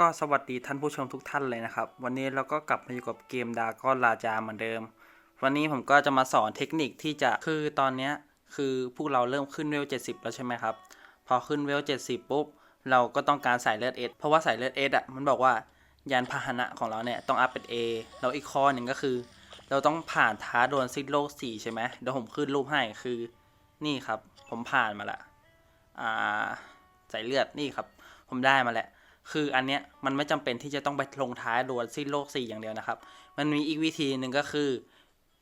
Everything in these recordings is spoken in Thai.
ก็สวัสดีท่านผู้ชมทุกท่านเลยนะครับ วันนี้เราก็กลับมาอยู่กับเกมดาก้อนราจาเหมือนเดิม วันนี้ผมก็จะมาสอนเทคนิคที่จะคือตอนนี้คือพวกเราเริ่มขึ้นเวล 70 แล้วใช่ไหมครับ พอขึ้นเวล 70 ปุ๊บ เราก็ต้องการใสายเลือดเอสเพราะว่าใสายเลือดเอสอะมันบอกว่ายานพาหนะของเราเนี่ยต้องอัพเป็น A แล้วอีกข้อหนึ่งก็คือ เราต้องผ่านท้าโดวลซิดโลก4ใช่ไหมเดี๋ยวผมขึ้นรูปให้คือนี่ครับ ผมผ่านมาละอ่าสายเลือดนี่ครับ ผมได้มาแหละ คืออันเนี้ยมันไม่จำเป็นที่จะต้องไปลงท้ายดวลสิ้นโลก 4 อย่างเดียวนะครับ มันมีอีกวิธีหนึ่งก็คือ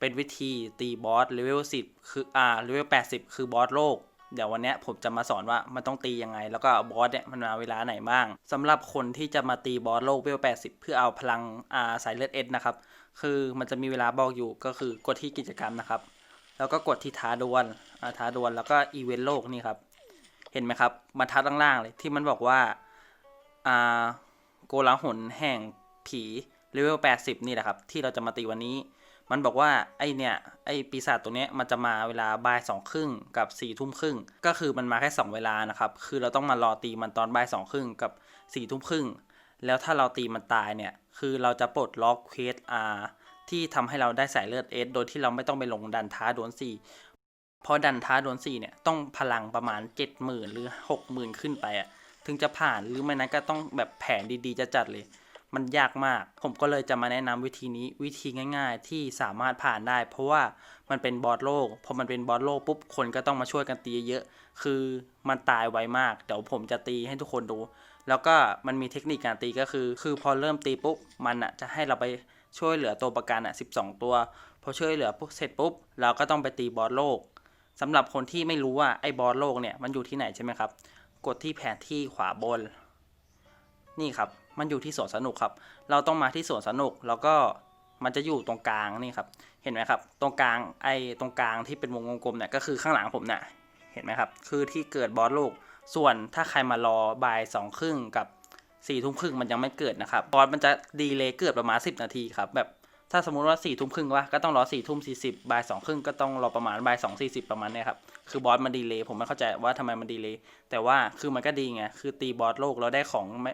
เป็นวิธีตีบอสเลเวล10 คืออ่าเลเวล80 คือบอสโลก เดี๋ยววันเนี้ยผมจะมาสอนว่ามันต้องตียังไง แล้วก็บอสเนี่ยมันมาเวลาไหนบ้างสำหรับคนที่จะมาตีบอสโลกเลเวล80 เพื่อเอาพลังอ่าสายเลือดเอ็ดนะครับ คือมันจะมีเวลาบอกอยู่ก็คือกดที่กิจกรรมนะครับ แล้วก็กดที่ท้าดวลอ่าท้าดวลแล้วก็อีเวนต์โลกนี่ครับ เห็นไหมครับบรรทัดล่างๆเลยที่มันบอกว่า อ่าโกลาหลแห่งผีเลเวล80 นี่แหละครับ ที่เราจะมาตีวันนี้ มันบอกว่าไอเนี่ย ไอปีศาจตัวเนี้ยมันจะมาเวลาบ่ายสองครึ่งกับ4ี่ทุ่มครึ่งก็คือมันมาแค่ 2 เวลานะครับ คือเราต้องมารอตีมันตอนบ่ายสองครึ่งกับ4ี่ทุ่มครึ่งแล้วถ้าเราตีมันตายเนี่ย คือเราจะปลดล็อกเควสอาที่ทำให้เราได้สายเลือดเอสโดยที่เราไม่ต้องไปลงดันท้าโดนสี่เพราะดันท้าโดนสี่เนี่ยต้องพลังประมาณ 70,000 หรือ 60,000 ขึ้นไปอะ ถึงจะผ่านหรือไม่นั้นก็ต้องแบบแผนดีๆจะจัดเลย มันยากมาก ผมก็เลยจะมาแนะนำวิธีนี้วิธีง่าย ๆ ที่สามารถผ่านได้ เพราะว่ามันเป็นบอสโลกพอมันเป็นบอสโลกปุ๊บคนก็ต้องมาช่วยกันตีเยอะๆคือมันตายไวมากเดี๋ยวผมจะตีให้ทุกคนดู แล้วก็มันมีเทคนิคการตีก็คือ คือพอเริ่มตีปุ๊บมันอะจะให้เราไปช่วยเหลือตัวประกันอะ12 ตัว พอช่วยเหลือปุ๊บเสร็จปุ๊บเราก็ต้องไปตีบอสโลกสำหรับคนที่ไม่รู้ว่าไอ้บอสโลกเนี่ยมันอยู่ที่ไหนใช่ไหมครับ กดที่แผนที่ขวาบน นี่ครับ มันอยู่ที่สวนสนุกครับ เราต้องมาที่สวนสนุกแล้วก็มันจะอยู่ตรงกลางนี่ครับ เห็นไหมครับ ตรงกลางไอ้ตรงกลางที่เป็นวงกลมเนี่ยก็คือข้างหลังผมเนี่ยเห็นไหมครับ คือที่เกิดบอสโลก ส่วนถ้าใครมารอบ่ายสองครึ่งกับสี่ทุ่มครึ่งมันยังไม่เกิดนะครับ บอสมันจะดีเลย์เกิดประมาณสิบนาทีครับแบบ ถ้าสมมุติว่าสี่ทุ่มครึ่งวะก็ต้องรอสี่ทุ่มสี่สิบบ่ายสองครึ่งก็ต้องรอประมาณบ่ายสองสี่สิบประมาณเนี้ยครับคือบอสมันดีเลยผมไม่เข้าใจว่าทำไมมันดีเลยแต่ว่าคือมันก็ดีไงคือตีบอสโลกเราได้ของไม่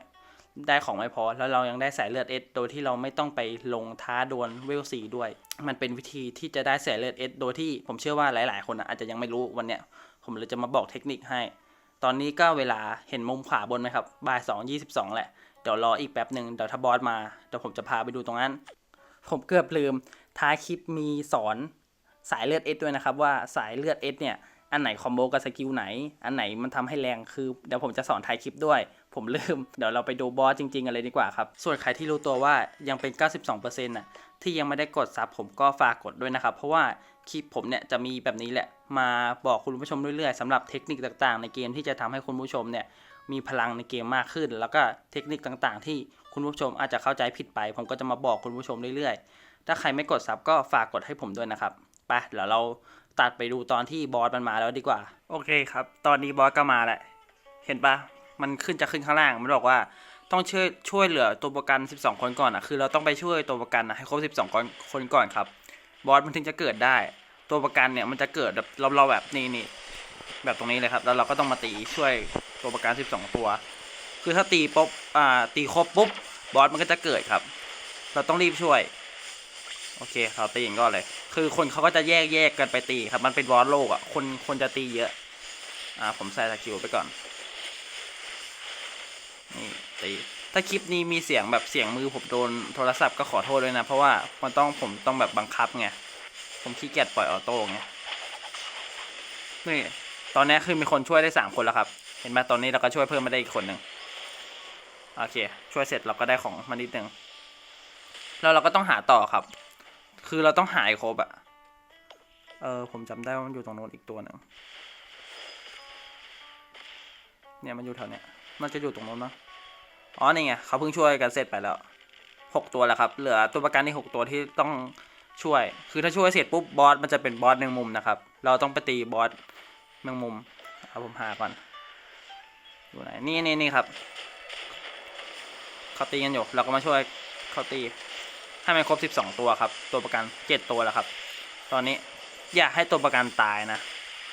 ได้ของไม่พอ แล้วเรายังได้สายเลือดเอสโดยที่เราไม่ต้องไปลงท้าดวลเวลสีด้วย มันเป็นวิธีที่จะได้สายเลือดเอสโดยที่ผมเชื่อว่าหลาย ๆ คนอะอาจจะยังไม่รู้วันเนี้ยผมเลยจะมาบอกเทคนิคให้ ตอนนี้ก็เวลาเห็นมุมขวาบนไหมครับบ่ายสองยี่สิบสองแหละเดี๋ยวรออีกแป๊บหนึ่งเดี๋ยวถ้าบอสมาเดี๋ยวผมจะพาไปดูตรงนั้น ผมเกือบลืมท้ายคลิปมีสอนสายเลือดเอสด้วยนะครับว่าสายเลือดเอสเนี่ย อันไหนคอมโบกับสกิลไหน อันไหนมันทำให้แรงคือ เดี๋ยวผมจะสอนท้ายคลิปด้วย ผมลืม เดี๋ยวเราไปดูบอสจริงๆกันเลยดีกว่าครับ ส่วนใครที่รู้ตัวว่ายังเป็น 92%น่ะที่ยังไม่ได้กดซับผมก็ฝากกดด้วยนะครับ เพราะว่าคลิปผมเนี่ยจะมีแบบนี้แหละ มาบอกคุณผู้ชมเรื่อยๆสำหรับเทคนิคต่างๆ ในเกมที่จะทำให้คุณผู้ชมเนี่ยมีพลังในเกมมากขึ้น แล้วก็เทคนิคต่างๆ ที่ คุณผู้ชมอาจจะเข้าใจผิดไป ผมก็จะมาบอกคุณผู้ชมเรื่อยๆ ถ้าใครไม่กดซับก็ฝากกดให้ผมด้วยนะครับ ไปเดี๋ยวเราตัดไปดูตอนที่บอสมันมาแล้วดีกว่า โอเคครับ ตอนนี้บอสก็มาแหละ เห็นปะมันขึ้นจะขึ้นข้างล่าง มันบอกว่าต้องช่วยช่วยเหลือตัวประกัน 12 คนก่อนอะ คือเราต้องไปช่วยตัวประกันอะให้ครบ 12 คนคนก่อนครับ บอสมันถึงจะเกิดได้ ตัวประกันเนี่ยมันจะเกิดแบบเราเราแบบนี่นี่แบบตรงนี้เลยครับ แล้วเราก็ต้องมาตีช่วยตัวประกัน 12 ตัว คือถ้าตีปุ๊บอ่าตีครบปุ๊บบอสมันก็จะเกิดครับ เราต้องรีบช่วย โอเคเขาตีอย่างก็เลย คือคนเขาก็จะแยกแยกกันไปตีครับ มันเป็นบอสโลกอะ คนคนจะตีเยอะ อ่า ผมใส่สกิลไปก่อน นี่ตี ถ้าคลิปนี้มีเสียงแบบเสียงมือผมโดนโทรศัพท์ก็ขอโทษด้วยนะ เพราะว่ามันต้องผมต้องแบบบังคับไง ผมขี้เกียจปล่อยออโต้ไง นี่ ตอนนี้คือมีคนช่วยได้สามคนแล้วครับ เห็นไหมตอนนี้เราก็ช่วยเพิ่มมาได้อีกคนหนึ่ง โอเค ช่วยเสร็จเราก็ได้ของมานิดนึงแล้วเราก็ต้องหาต่อครับ คือเราต้องหาให้ครบอะเออผมจำได้ว่ามันอยู่ตรงโน้นอีกตัวหนึ่งเนี่ยมันอยู่แถวเนี้ยมันจะอยู่ตรงโน้นเนาะอ๋อนี่ไงเขาเพิ่งช่วยกันเสร็จไปแล้วหกตัวแล้วครับ เหลือตัวประกันที่หกตัวที่ต้องช่วย คือถ้าช่วยเสร็จปุ๊บบอสมันจะเป็นบอสแมงมุมนะครับ เราต้องไปตีบอสแมงมุมเอาผมหาก่อนอยู่ไหนนี่นี่นี่ครับ เขาตีกันอยู่ เราก็มาช่วยเขาตี ให้มันครบ 12 ตัวครับ ตัวประกัน 7 ตัวแล้วครับ ตอนนี้อยากให้ตัวประกันตายนะ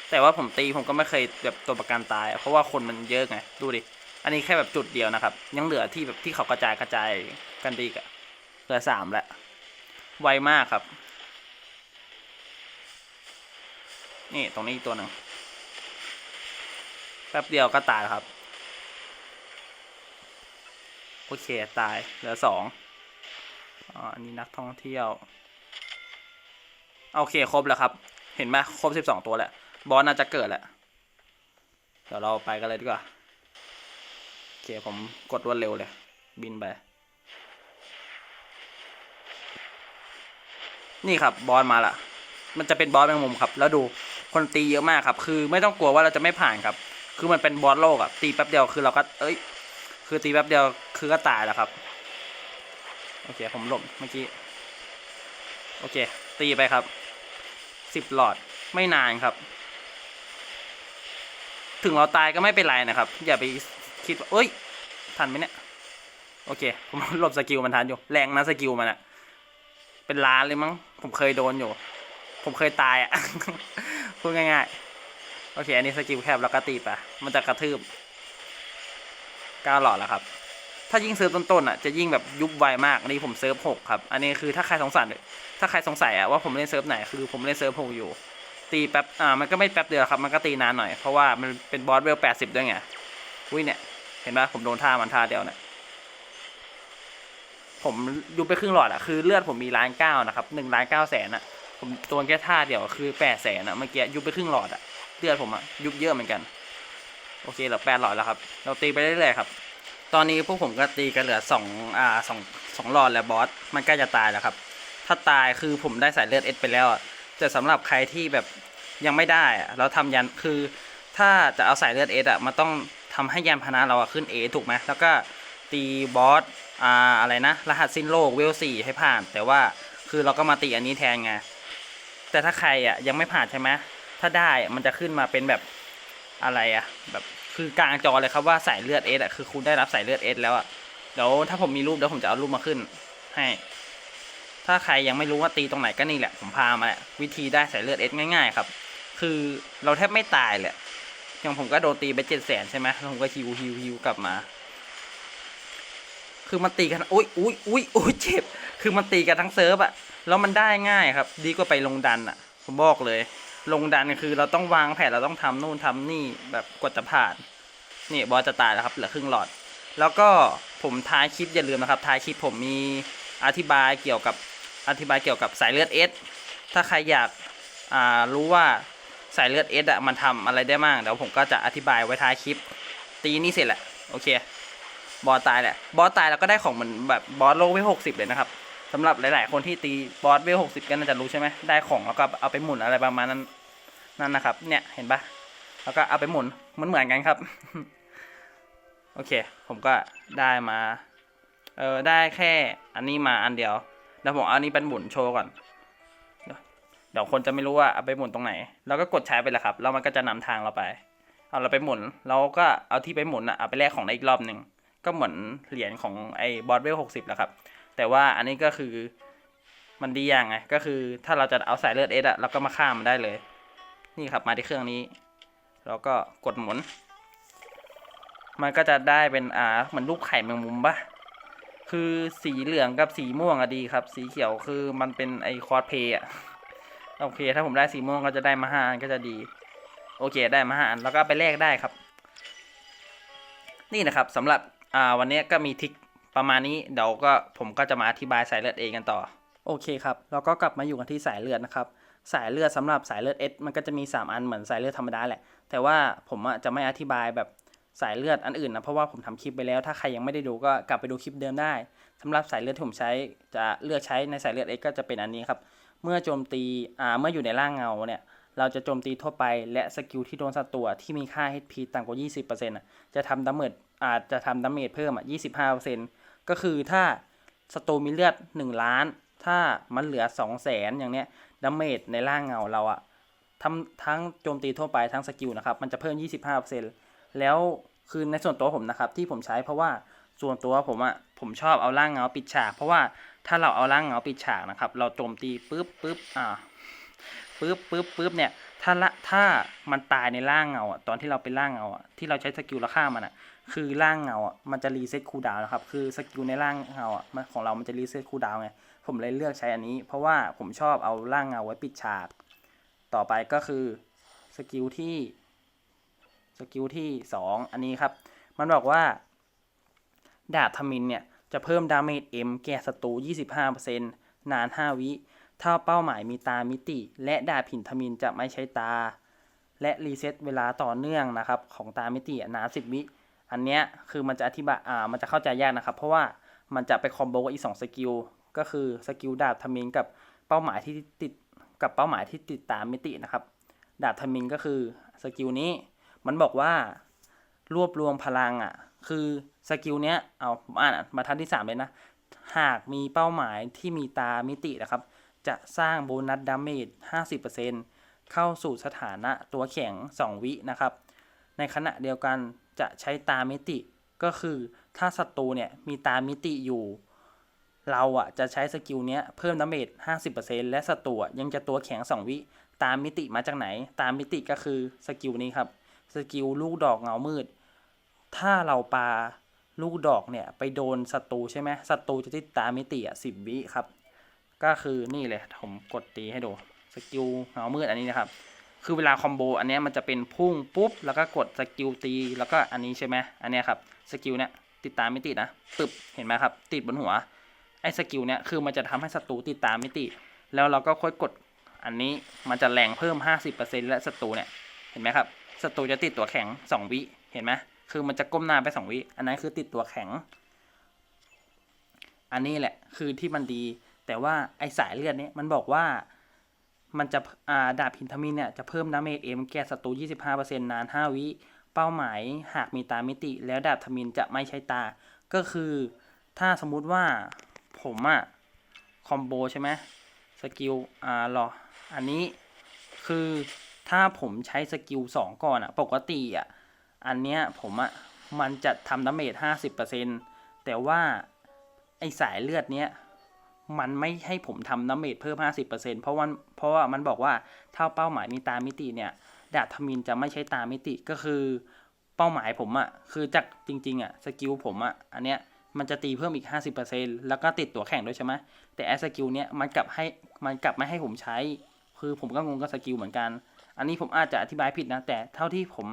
แต่ว่าผมตีผมก็ไม่เคยแบบตัวประกันตาย เพราะว่าคนมันเยอะไง ดูดิ อันนี้แค่แบบจุดเดียวนะครับ ยังเหลือที่แบบที่เขากระจายกระจายกันดีกะเหลือสามแล้ว ไวมากครับ นี่ตรงนี้อีกตัวหนึ่งแป๊บเดียวก็ตายครับ โอเค ตาย เหลือสองอันนี้นักท่องเที่ยว โอเค ครบแล้วครับ เห็นไหมครบสิบสองตัวแหละ บอสน่าจะเกิดแหละ เดี๋ยวเราไปกันเลยดีกว่า โอเค ผมกดรวดเร็วเลย บินไป นี่ครับ บอสมาละ มันจะเป็นบอสแมงมุมครับ แล้วดู คนตีเยอะมากครับ คือไม่ต้องกลัวว่าเราจะไม่ผ่านครับ คือมันเป็นบอสโลกอะตีแป๊บเดียว คือเราก็ เอ้ย คือตีแป๊บเดียวคือก็ตายแล้วครับ โอเค ผมหลบเมื่อกี้ โอเค ตีไปครับสิบหลอดไม่นานครับ ถึงเราตายก็ไม่เป็นไรนะครับ อย่าไปคิดว่าเอ้ย ทันไหมเนี่ย โอเค ผมหลบสกิลมันทันอยู่ แรงนะสกิลมันอะเป็นล้านเลยมั้ง ผมเคยโดนอยู่ ผมเคยตายอะพูดง่ายๆ โอเค อันนี้สกิลแคบแล้วก็ตีไป มันจะกระทืบ เก้าหลอดแล้วครับ ถ้ายิ่งเซิร์ฟต้นๆอะจะยิ่งแบบยุบไวมากอันนี้ผมเซิร์ฟหกครับ อันนี้คือถ้าใครสงสัยถ้าใครสงสัยอะว่าผมเล่นเซิร์ฟไหนคือผมเล่นเซิร์ฟหกอยู่ ตีแป๊บอ่ามันก็ไม่แป๊บเดียวครับมันก็ตีนานหน่อยเพราะว่ามันเป็นบอสเวลแปดสิบด้วยไงอุ้ยเนี่ยเห็นปะผมโดนท่ามันท่าเดียวเนี่ยผมยุบไปครึ่งหลอดอะคือเลือดผมมีล้านเก้านะครับหนึ่งล้านเก้าแสนอะผมตัวแค่ท่าเดียวคือแปดแสนอะเมื่อกี้ยุบไปครึ่งหลอดอะเลือดผมอะยุบเยอะเหมือนกัน โอเคเหลือแปดหลอดแล้วครับ เราตีไปเรื่อยๆครับ ตอนนี้พวกผมก็ตีกันเหลือสองอ่าสองสองหลอดแล้วบอส มันใกล้จะตายแล้วครับ ถ้าตายคือผมได้สายเลือดเอสไปแล้วอะแต่สำหรับใครที่แบบยังไม่ได้เราทำยันคือ ถ้าจะเอาสายเลือดเอสอะมันต้องทำให้ยานพานะเราขึ้นเอถูกไหมแล้วก็ตีบอสอ่าอะไรนะ รหัสสิ้นโลกเวลสี่ให้ผ่าน แต่ว่าคือเราก็มาตีอันนี้แทนไงแต่ถ้าใครอะยังไม่ผ่านใช่ไหมถ้าได้มันจะขึ้นมาเป็นแบบ อะไรอะแบบคือกลางจอเลยครับว่าสายเลือดเอสอะคือคุณได้รับสายเลือดเอสแล้วอะเดี๋ยวถ้าผมมีรูปเดี๋ยวผมจะเอารูปมาขึ้น ให้ ถ้าใครยังไม่รู้ว่าตีตรงไหนก็นี่แหละผมพามาแหละวิธีได้สายเลือดเอสง่ายๆครับ คือเราแทบไม่ตายเลยอย่างผมก็โดนตีไปเจ็ดแสนใช่ไหมแล้วผมก็ฮิวฮิวฮิวกลับมา คือมันตีกันอุ้ยอุ้ยอุ้ยอุ้ยเจ็บ คือมันตีกันทั้งเซิร์ฟอะแล้วมันได้ง่ายครับ ดีกว่าไปลงดันอะผมบอกเลย ลงดันคือเราต้องวางแผนเราต้องทำนู่นทำนี่แบบกว่าจะผ่าน นี่บอสจะตายแล้วครับเหลือครึ่งหลอด แล้วก็ผมท้ายคลิปอย่าลืมนะครับท้ายคลิปผมมีอธิบายเกี่ยวกับอธิบายเกี่ยวกับสายเลือดเอสถ้าใครอยากอ่ารู้ว่าสายเลือดเอสอะมันทำอะไรได้บ้างเดี๋ยวผมก็จะอธิบายไว้ท้ายคลิป ตีนี่เสร็จแหละโอเค บอสตายแหละบอสตายแล้วก็ได้ของเหมือนแบบบอสโลเวลหกสิบเลยนะครับ สำหรับหลาย ๆ คนที่ตีบอสเวลหกสิบกันน่าจะรู้ใช่ไหมได้ของแล้วก็เอาไปหมุนอะไรประมาณนั้นนั่นนะครับ เนี่ยเห็นปะแล้วก็เอาไปหมุนมันเหมือนกันครับ โอเค ผมก็ได้มา เออได้แค่อันนี้มาอันเดียวเดี๋ยวผมเอาอันนี้เป็นหมุนโชว์ก่อน เดี๋ยวคนจะไม่รู้ว่าเอาไปหมุนตรงไหน เราก็กดใช้ไปเลยครับ แล้วมันก็จะนำทางเราไป เอาเราไปหมุน เราก็เอาที่ไปหมุนอะเอาไปแลกของได้อีกรอบหนึ่ง ก็เหมือนเหรียญของไอ้บอสเวลหกสิบแหละครับ แต่ว่าอันนี้ก็คือมันดีอย่างไง ก็คือถ้าเราจะเอาสายเลือดเอสอะเราก็มาฆ่ามันได้เลย นี่ครับมาที่เครื่องนี้แล้วก็กดหมุน มันก็จะได้เป็นอ่าเหมือนรูปไข่แมงมุมปะคือสีเหลืองกับสีม่วงอะดีครับ สีเขียวคือมันเป็นไอคอร์สเพย์อะโอเค ถ้าผมได้สีม่วงก็จะได้มาห้าอันก็จะดี โอเคได้มาห้าอันแล้วก็ไปแลกได้ครับ นี่นะครับสำหรับอ่าวันนี้ก็มีทิก ประมาณนี้เดี๋ยวก็ผมก็จะมาอธิบายสายเลือดเองกันต่อ โอเคครับแล้วก็กลับมาอยู่กันที่สายเลือดนะครับ สายเลือดสำหรับสายเลือดเอสมันก็จะมี 3 อันเหมือนสายเลือดธรรมดาแหละ แต่ว่าผมจะไม่อธิบายแบบสายเลือดอันอื่นนะเพราะว่าผมทำคลิปไปแล้ว ถ้าใครยังไม่ได้ดูก็กลับไปดูคลิปเดิมได้สำหรับสายเลือดที่ผมใช้จะเลือกใช้ในสายเลือดเอสก็จะเป็นอันนี้ครับ เมื่อโจมตีอ่าเมื่ออยู่ในร่างเงาเนี่ยเราจะโจมตีทั่วไปและสกิลที่โดนศัตรูอะที่มีค่า HP ต่ำกว่า 20%อะจะทำดาเมจอาจจะทำดาเมจเพิ่มอะ25% ก็คือถ้าศัตรูมีเลือด 1 ล้าน ถ้ามันเหลือ 2 0 0 0 0 0อย่างเนี้ยดาเมจในร่างเงาเราอะทำทั้งโจมตีทั่วไปทั้งสกิลนะครับ มันจะเพิ่ม 25%แล้วคือในส่วนตัวผมนะครับ ที่ผมใช้เพราะว่าส่วนตัวผมอะผมชอบเอาร่างเงาปิดฉาก เพราะว่าถ้าเราเอาร่างเงาปิดฉากนะครับ เราโจมตีปุ๊บปุ๊บอ่าปึ๊บปึ๊บปึ๊บเนี่ยถ้าละถ้ามันตายในร่างเงาอะตอนที่เราเป็นร่างเงาอะที่เราใช้สกิลล้วฆ่ามันอะ คือร่างเงาอะมันจะรีเซ็ตคูลดาวนะครับ คือสกิลในร่างเงาอะของเรามันจะรีเซ็ตคูลดาวไง ผมเลยเลือกใช้อันนี้ เพราะว่าผมชอบเอาร่างเงาไว้ปิดฉาก ต่อไปก็คือสกิลที่สกิลที่สองอันนี้ครับ มันบอกว่า ดาบทมินเนี่ย จะเพิ่มดาเมจ M แก่ศัตรู 25%นาน 5 วิ ถ้าเป้าหมายมีตามิติ และดาบหินทมินจะไม่ใช้ตา และรีเซ็ตเวลาต่อเนื่องนะครับ ของตามิตินาน 10 วิ อันเนี้ยคือมันจะอธิบายอ่ามันจะเข้าใจยากนะครับ เพราะว่ามันจะไปคอมโบกับอีก2สกิลก็คือสกิลดาบทมินกับเป้าหมายที่ติดกับเป้าหมายที่ติดตามมิตินะครับ ดาบทมินก็คือสกิลนี้มันบอกว่ารวบรวมพลังอะ คือสกิลเนี้ยเอามอ่านมาทันที่ 3 เลยนะ หากมีเป้าหมายที่มีตามิตินะครับ จะสร้างโบนัสดาเมจ 50%เข้าสู่สถานะตัวแข็ง 2 วินะครับ ในขณะเดียวกัน จะใช้ตามิติก็คือถ้าศัตรูเนี่ยมีตามิติอยู่ เราอะจะใช้สกิลเนี้ยเพิ่มดาเมจ50%และศัตรูยังจะตัวแข็ง 2 วิ ตามมิติมาจากไหน ตามมิติก็คือสกิลนี้ครับ สกิลลูกดอกเงามืด ถ้าเราปาลูกดอกเนี่ยไปโดนศัตรูใช่ไหมศัตรูจะติดตามมิติอะสิบวิครับ ก็คือนี่เลยผมกดตีให้ดู สกิลเงามืดอันนี้นะครับ คือเวลาคอมโบอันนี้มันจะเป็นพุ่งปุ๊บ แล้วก็กดสกิลตีแล้วก็อันนี้ใช่ไหมอันนี้ครับสกิลเนี้ยติดตามไมิติดนะตึบเห็นไหมครับติดบนหัวไอ้สกิลเนี้ยคือมันจะทำให้ศัตรูติดตามไมิติดแล้วเราก็ค่อยกดอันนี้มันจะแรงเพิ่ม 50%และศัตรูเนี่ยเห็นไหมครับศัตรูจะติดตัวแข็ง 2 วิเห็นไหมคือมันจะก้มหน้าไป 2 วิอันนั้นคือติดตัวแข็ง อันนี้แหละคือที่มันดี แต่ว่าไอสายเลือดเนี้ยมันบอกว่า มันจะอ่าดาบพินทมินเนี่ยจะเพิ่มดาเมจเอ็มแก่ศัตรู 25%นาน 5 วิเป้าหมายหากมีตามิติ แล้วดาบทมินจะไม่ใช้ตา ก็คือถ้าสมมุติว่าผมอะคอมโบใช่ไหมสกิลอ่าหรอ อันนี้คือถ้าผมใช้สกิล 2 ก่อนอะปกติอะอันเนี้ยผมอะมันจะทำดาเมจ 50%แต่ว่าไอสายเลือดเนี้ย มันไม่ให้ผมทำน้ำเมจเพิ่ม 50%เพราะว่าเพราะว่ามันบอกว่าถ้าเป้าหมายมีตามิติเนี่ยดาบทมินจะไม่ใช้ตามมิติก็คือเป้าหมายผมอะ่ะคือจากจริงๆอะ่ะสกิลผมอะ่ะอันเนี้ยมันจะตีเพิ่มอีก 50%แล้วก็ติดตัวแข่งด้วยใช่ไหมแต่แอสกิลเนี้ยมันกลับให้มันกลับไม่ให้ผมใช้ คือผมก็งงกับสกิลเหมือนกัน อันนี้ผมอาจจะอธิบายผิดนะ แต่เท่าที่ผม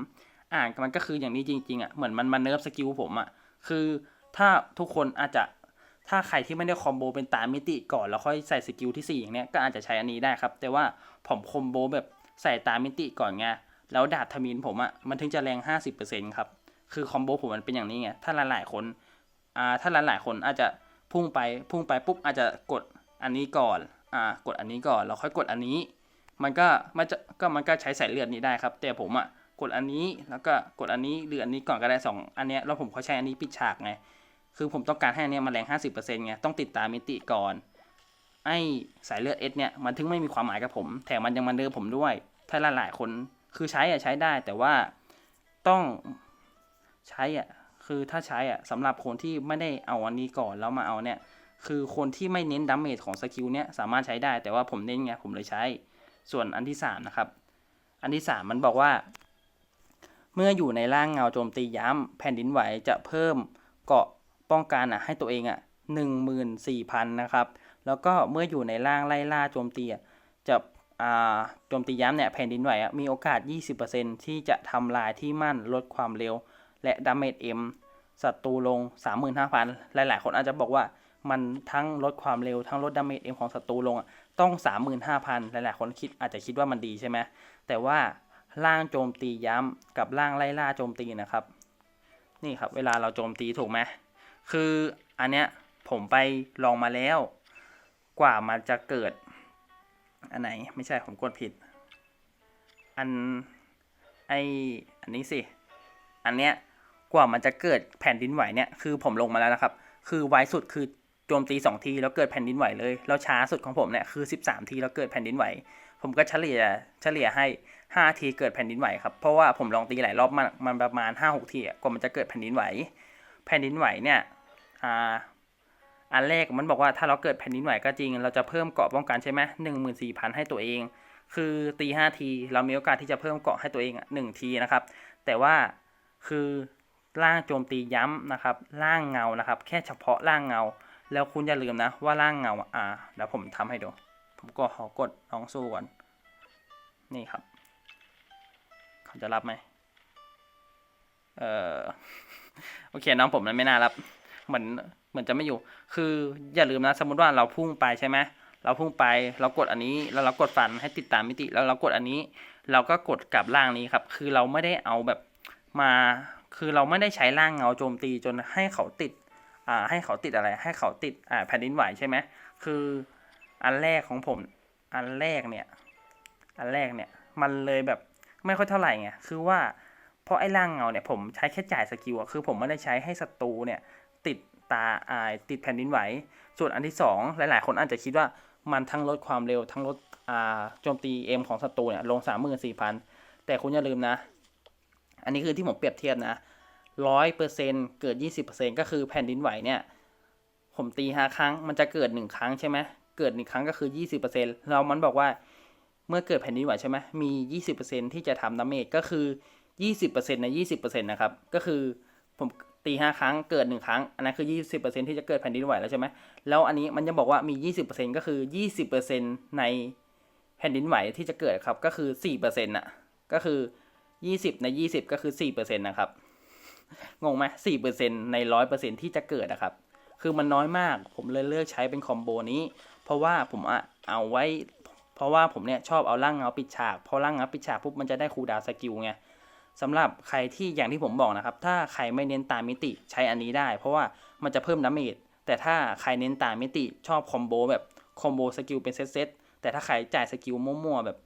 อ่านมันก็คืออย่างนี้จริงๆอะ่ะเหมือนมันมาเนิร์ฟสกิลผมอะ่ะคือถ้าทุกคนอาจจะ ถ้าใครที่ไม่ได้คอมโบเป็นตามมิติก่อนแล้วค่อยใส่สกิลที่ 4 อย่างเนี้ยก็อาจจะใช้อันนี้ได้ครับ แต่ว่าผมคอมโบแบบใส่ตามมิติก่อนไงแล้วดาบทมินผมอะ่ะมันถึงจะแรง 50%ครับ คือคอมโบผมมันเป็นอย่างนี้ไงถ้าหลายๆคนอ่าถ้าหลายๆคนอาจจะพุ่งไปพุ่งไปปุ๊บอาจจะกดอันนี้ก่อนอ่ากดอันนี้ก่อนแล้วค่อยกดอันนี้ มันก็มันจะก็มันก็ใช้สายเลือดนี้ได้ครับ แต่ผมอะ่ะกดอันนี้แล้วก็กดอันนี้หรืออันนี้ก่อนก็ได้สองอันเนี้ยแล้วผมเขาใช้อันนี้ปิดฉากไง คือผมต้องการให้อันเนี้ยมันแรง 50%ไง ต้องติดตามมิติก่อน ไอ้สายเลือดเอสเนี่ย มันถึงไม่มีความหมายกับผม แถมมันยังมาเดิมผมด้วย ถ้าหลายๆคน คือใช้อะใช้ได้ แต่ว่าต้องใช้อะคือถ้าใช้อะสำหรับคนที่ไม่ได้เอาอันนี้ก่อนแล้วมาเอาเนี่ย คือคนที่ไม่เน้นดาเมจของสกิลเนี่ยสามารถใช้ได้ แต่ว่าผมเน้นไง ผมเลยใช้ ส่วนอันที่สามนะครับ อันที่สามมันบอกว่า เมื่ออยู่ในร่างเงาโจมตีย้ำแผ่นดินไหวจะเพิ่มเกาะ ป้องกันอะให้ตัวเองอะหนึ่งหมื่นสี่พันนะครับ แล้วก็เมื่ออยู่ในร่างไล่ล่าโจมตีอะจะอ่าโจมตีย้ำเนี่ยแผ่นดินไหวอะมีโอกาส 20%ที่จะทำลายที่มั่นลดความเร็ว และดาเมจเอ็มศัตรูลง 35,000 หลาย ๆ คนอาจจะบอกว่ามันทั้งลดความเร็วทั้งลดดาเมจเอ็มของศัตรูลงอะต้อง 35,000 หลาย ๆ คนคิดอาจจะคิดว่ามันดีใช่ไหมแต่ว่าร่างโจมตีย้ำกับร่างไล่ล่าโจมตีนะครับ นี่ครับเวลาเราโจมตีถูกไหม คืออันเนี้ยผมไปลองมาแล้ว กว่ามันจะเกิด อันไหนไม่ใช่ผมกดผิด อันไออันนี้สิ อันเนี้ยกว่ามันจะเกิดแผ่นดินไหวเนี่ยคือผมลงมาแล้วนะครับ คือไวสุดคือโจมตีสองทีแล้วเกิดแผ่นดินไหวเลยแล้วช้าสุดของผมเนี่ยคือสิบสามทีแล้วเกิดแผ่นดินไหว ผมก็เฉลี่ยเฉลี่ยให้ห้าทีเกิดแผ่นดินไหวครับเพราะว่าผมลองตีหลายรอบมันมันประมาณห้าหกทีกว่ามันจะเกิดแผ่นดินไหว แผ่นดินไหวเนี่ย อ่าอันแรกมันบอกว่าถ้าเราเกิดแผ่นดินไหวก็จริง เราจะเพิ่มเกาะป้องกันใช่ไหมหนึ่งหมื่นสี่พันให้ตัวเอง คือตีห้าที เรามีโอกาสที่จะเพิ่มเกาะให้ตัวเองหนึ่งทีนะครับ แต่ว่าคือร่างโจมตีย้ำนะครับร่างเงานะครับ แค่เฉพาะร่างเงา แล้วคุณอย่าลืมนะว่าร่างเงาอ่าเดี๋ยวผมทำให้ดูผมก็ขอกดน้องสู้ก่อนนี่ครับ เขาจะรับไหมเออโอเคน้องผมนั้นไม่น่ารับ เหมือนเหมือนจะไม่อยู่ คืออย่าลืมนะสมมติว่าเราพุ่งไปใช่ไหมเราพุ่งไปเรากดอันนี้แล้วเรากดฟันให้ติดตามมิติแล้วเรากดอันนี้ เราก็กดกลับล่างนี้ครับ คือเราไม่ได้เอาแบบมาคือเราไม่ได้ใช้ร่างเงาโจมตีจนให้เขาติดอ่าให้เขาติดอะไร ให้เขาติดอ่าแผ่นดินไหวใช่ไหมคืออันแรกของผมอันแรกเนี่ยอันแรกเนี่ยมันเลยแบบไม่ค่อยเท่าไหร่ไงคือว่าเพราะไอ้ร่างเงาเนี่ยผมใช้แค่จ่ายสกิลอะคือผมไม่ได้ใช้ให้ศัตรูเนี่ย ตาอ่าติดแผ่นดินไหว ส่วนอันที่สองหลาย ๆ คนอาจจะคิดว่ามันทั้งลดความเร็วทั้งลดโจมตีเอ็มของศัตรูเนี่ยลงสามหมื่นสี่พันแต่คุณอย่าลืมนะ อันนี้คือที่ผมเปรียบเทียบนะร้อยเปอร์เซ็นเกิดยี่สิบเปอร์เซ็นก็คือแผ่นดินไหวเนี่ย ผมตีห้าครั้ง มันจะเกิดหนึ่งครั้งใช่ไหมเกิดหนึ่งครั้งก็คือยี่สิบเปอร์เซ็นเรามันบอกว่าเมื่อเกิดแผ่นดินไหวใช่ไหมมียี่สิบเปอร์เซ็นที่จะทำดาเมจก็คือยี่สิบเปอร์เซ็นในยี่สิบเปอร์เซ็นนะครับ ก็คือผม ตีห้าครั้งเกิดหนึ่งครั้ง อันนั้นคือยี่สิบเปอร์เซ็นที่จะเกิดแผ่นดินไหวแล้วใช่ไหมแล้วอันนี้มันจะบอกว่ามียี่สิบเปอร์เซ็นก็คือยี่สิบเปอร์เซ็นในแผ่นดินไหวที่จะเกิดครับก็คือสี่เปอร์เซ็นต์่ะก็คือยี่สิบในยี่สิบก็คือสี่เปอร์เซ็นต์นะครับงงไหมสี่เปอร์เซ็นในร้อยเปอร์เซ็นที่จะเกิดนะครับ คือมันน้อยมากผมเลยเลือกใช้เป็นคอมโบนี้ เพราะว่าผมอะเอาไว้ เพราะว่าผมเนี่ยชอบเอาร่างเงาปิดฉากพอร่างเงาปิดฉากปุ๊บมันจะได้คูดาวสกิลไง สำหรับใครที่อย่างที่ผมบอกนะครับ ถ้าใครไม่เน้นตามมิติใช้อันนี้ได้ เพราะว่ามันจะเพิ่มดาเมจแต่ถ้าใครเน้นตามมิติชอบคอมโบแบบคอมโบสกิลเป็นเซตๆแต่ถ้าใครจ่ายสกิลมั่วๆแบบ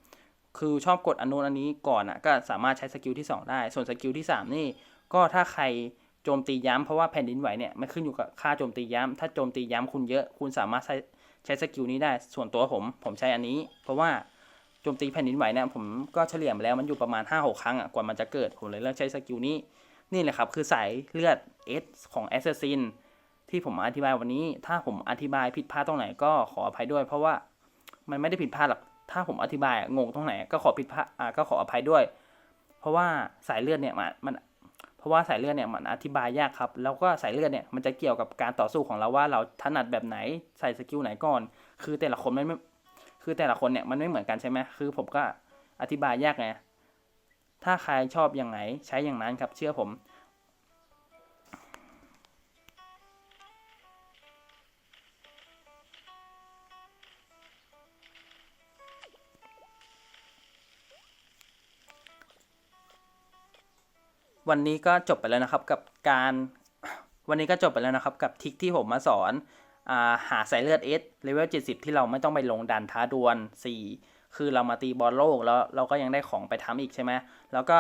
คือชอบกดอนนุนอันนี้ก่อนอะก็สามารถใช้สกิลที่ 2 ได้ ส่วนสกิลที่ 3 นี่ ก็ถ้าใครโจมตีย้ำเพราะว่าแผ่นดินไหวเนี่ยมันขึ้นอยู่กับค่าโจมตีย้ำถ้าโจมตีย้ำคุณเยอะ คุณสามารถใช้ใช้สกิลนี้ได้ ส่วนตัวผมผมใช้อันนี้ เพราะว่า โจมตีแผ่นดินไหวเนี่ยผมก็เฉลี่ยมาแล้วมันอยู่ประมาณ 5-6 ครั้งอะกว่ามันจะเกิดผมเลยเลือกใช้สกิลนี้นี่แหละครับ คือสายเลือด S ของ Assassin ที่ผมอธิบายวันนี้ ถ้าผมอธิบายผิดพลาดตรงไหนก็ขออภัยด้วย เพราะว่ามันไม่ได้ผิดพลาดหรอกถ้าผมอธิบายงงตรงไหนก็ขอผิดพลาดก็ขออภัยด้วย เพราะว่าสายเลือดเนี่ยมันเพราะว่าสายเลือดเนี่ยมันอธิบายยากครับ แล้วก็สายเลือดเนี่ยมันจะเกี่ยวกับการต่อสู้ของเราว่าเราถนัดแบบไหนใส่สกิลไหนก่อน คือแต่ละคนม่ไม่ คือแต่ละคนเนี่ยมันไม่เหมือนกันใช่ไหมคือผมก็อธิบายยากไง ถ้าใครชอบอย่างไหนใช้อย่างนั้นครับเชื่อผม วันนี้ก็จบไปแล้วนะครับกับการ วันนี้ก็จบไปแล้วนะครับกับทริคที่ผมมาสอน หาสายเลือด S เลเวล70 ที่เราไม่ต้องไปลงดันท้าดวล4คือเรามาตีบอลโลกแล้วเราก็ยังได้ของไปทำอีกใช่ไหมแล้วก็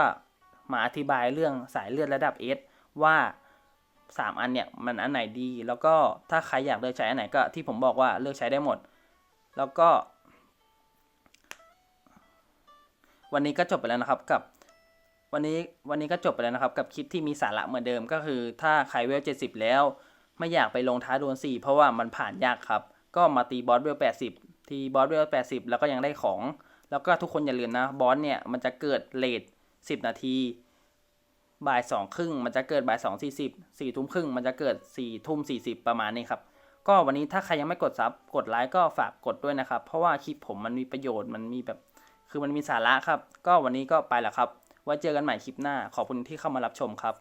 มาอธิบายเรื่องสายเลือดระดับ S ว่า 3 อันเนี่ยมันอันไหนดี แล้วก็ถ้าใครอยากเลือกใช้อันไหนก็ที่ผมบอกว่าเลือกใช้ได้หมด แล้วก็ วันนี้ก็จบไปแล้วนะครับกับวันนี้วันนี้ก็จบไปแล้วนะครับกับคลิปที่มีสาระเหมือนเดิมก็คือ ถ้าใครเวล70 แล้ว ไม่อยากไปลงท้าดวล4เพราะว่ามันผ่านยากครับ ก็มาตีบอสเวล80 ทีบอสเวล80 แล้วก็ยังได้ของ แล้วก็ทุกคนอย่าลืมนะบอสเนี่ยมันจะเกิดเลท10 นาทีบ่ายสองครึ่งมันจะเกิดบ่ายสองสี่สิบสี่ทุ่มครึ่งมันจะเกิดสี่ทุ่มสี่สิบประมาณนี้ครับ ก็วันนี้ถ้าใครยังไม่กดซับกดไลค์ก็ฝากกดด้วยนะครับ เพราะว่าคลิปผมมันมีประโยชน์มันมีแบบ คือมันมีสาระครับ ก็วันนี้ก็ไปแล้วครับ ไว้เจอกันใหม่คลิปหน้า ขอบคุณที่เข้ามารับชมครับ